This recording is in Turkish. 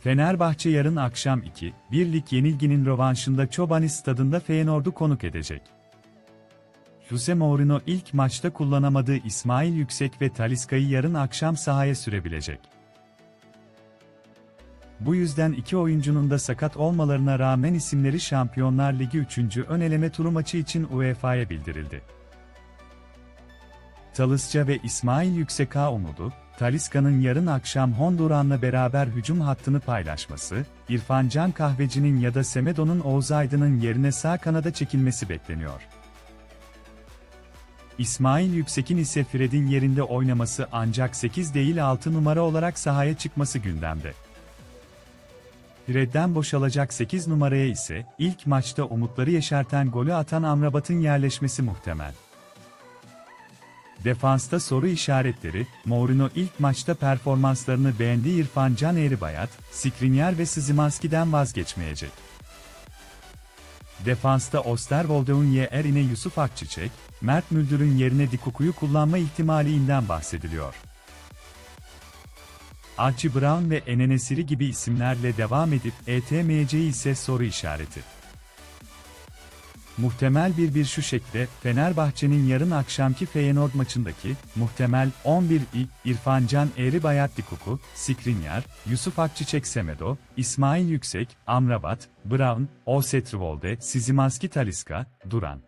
Fenerbahçe yarın akşam 2, birlik yenilginin rövanşında Çobanı stadında Feyenoord'u konuk edecek. Jose Mourinho ilk maçta kullanamadığı İsmail Yüksek ve Taliska'yı yarın akşam sahaya sürebilecek. Bu yüzden iki oyuncunun da sakat olmalarına rağmen isimleri Şampiyonlar Ligi 3. ön eleme turu maçı için UEFA'ya bildirildi. Talisca ve İsmail Yüksek'a umudu, Taliska'nın yarın akşam Honduran'la beraber hücum hattını paylaşması, İrfan Can Kahveci'nin ya da Semedo'nun Oğuz Aydın'ın yerine sağ kanada çekilmesi bekleniyor. İsmail Yüksek'in ise Fred'in yerinde oynaması ancak 8 değil 6 numara olarak sahaya çıkması gündemde. Fred'den boşalacak 8 numaraya ise ilk maçta umutları yeşerten golü atan Amrabat'ın yerleşmesi muhtemel. Defansta soru işaretleri, Mourinho ilk maçta performanslarını beğendiği İrfan Can Eğribayat, Skriniar ve Szymanski'den vazgeçmeyecek. Defansta Osterwolde'un yerine Yusuf Akçiçek, Mert Müldür'ün yerine Dikuku'yu kullanma ihtimalinden bahsediliyor. Archie Brown ve Enenesiri gibi isimlerle devam edip ETMC ise soru işareti. Muhtemel bir bir şu şekilde, Fenerbahçe'nin yarın akşamki Feyenoord maçındaki, muhtemel 11 ilk İrfan Can Eğribayat Dikuku, Skriniar, Yusuf Akçiçek Semedo, İsmail Yüksek, Amrabat, Brown, Osetrivolde, Sizimanski Taliska, Duran.